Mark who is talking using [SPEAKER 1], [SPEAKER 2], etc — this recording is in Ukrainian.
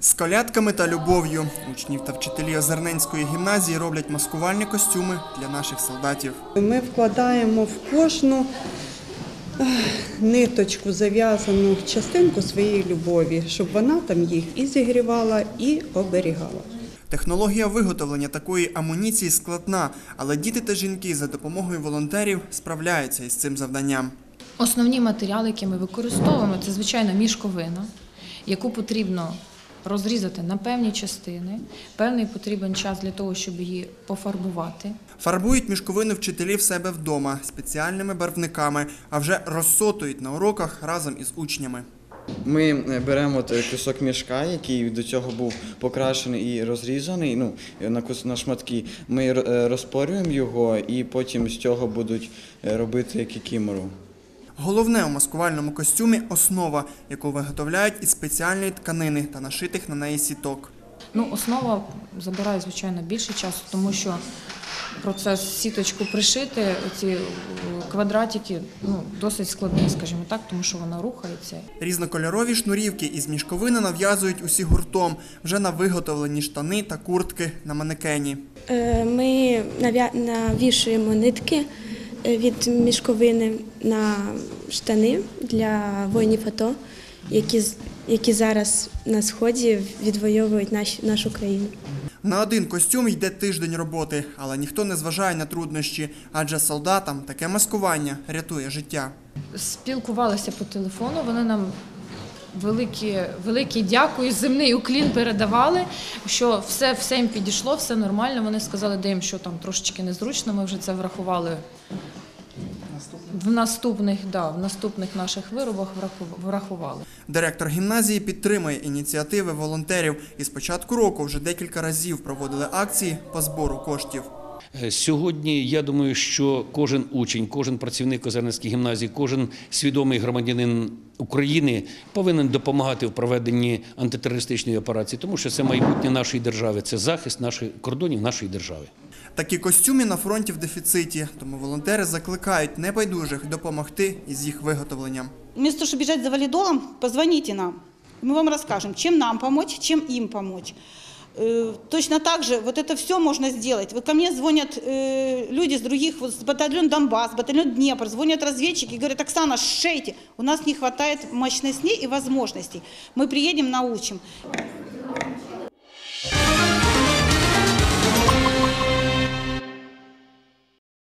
[SPEAKER 1] З колядками та любов'ю учнів та вчителі Озерненської гімназії роблять маскувальні костюми для наших солдатів.
[SPEAKER 2] Ми вкладаємо в кожну ниточку зав'язану частинку своєї любові, щоб вона там їх і зігрівала, і оберігала.
[SPEAKER 1] Технологія виготовлення такої амуніції складна, але діти та жінки за допомогою волонтерів справляються із цим завданням.
[SPEAKER 3] Основні матеріали, які ми використовуємо, це звичайно мішковина, яку потрібно розрізати на певні частини. Певний потрібен час для того, щоб її пофарбувати.
[SPEAKER 1] Фарбують мішковину вчителі в себе вдома спеціальними барвниками, а вже розсотують на уроках разом із учнями.
[SPEAKER 4] Ми е, беремо кусок мішка, який до цього був покрашений і розрізаний. Ну на кус на шматки. Ми е, розпорюємо його, і потім з цього будуть е, робити кікімору.
[SPEAKER 1] Головне у маскувальному костюмі основа, яку виготовляють із спеціальної тканини та нашитих на неї сіток.
[SPEAKER 3] Ну, основа забирає, звичайно, більше часу, тому що процес сіточку пришити, ці е, квадратики, ну, досить складний, скажімо так, тому що вона рухається.
[SPEAKER 1] Різнокольорові шнурівки із мішковини нав'язують усі гуртом вже на виготовлені штани та куртки на манекені.
[SPEAKER 5] Е, Ми навішуємо нитки е, від мішковини на штани для воїнів АТО, які, з- які зараз на сході відвоюють наш, нашу країну.
[SPEAKER 1] На один костюм йде тиждень роботи, але ніхто не зважає на труднощі, адже солдатам таке маскування рятує життя.
[SPEAKER 3] Спілкувалися по телефону, вони нам великі, великі дякую, земний уклін передавали, що все, все їм підійшло, все нормально. Вони сказали, де їм що там трошечки незручно, ми вже це врахували. В наступних, да, в наступних наших виробах враху- врахували.
[SPEAKER 1] Директор гімназії підтримує ініціативи волонтерів і з початку року вже декілька разів проводили акції по збору коштів.
[SPEAKER 6] Е, Сьогодні я думаю, що кожен учень, кожен працівник Озерненської гімназії, кожен свідомий громадянин України повинен допомагати в проведенні антитерористичної операції, тому що це майбутнє нашої держави, це захист наших кордонів нашої держави.
[SPEAKER 1] Такі костюми на фронті в дефіциті, тому волонтери закликають небайдужих допомогти із їх виготовленням.
[SPEAKER 7] Вместо того, чтобы бежать за валидолом, позвоните нам. Мы вам расскажем, чем нам помочь, чем им помочь. Э, Точно так же вот это все можно сделать. Вот ко мне звонят э, люди с других, вот с батальон Донбасс, батальон Днепр, звонят разведчики и говорят, Оксана, шейте, у нас не хватает мощностей и возможностей. Мы приедем, научим.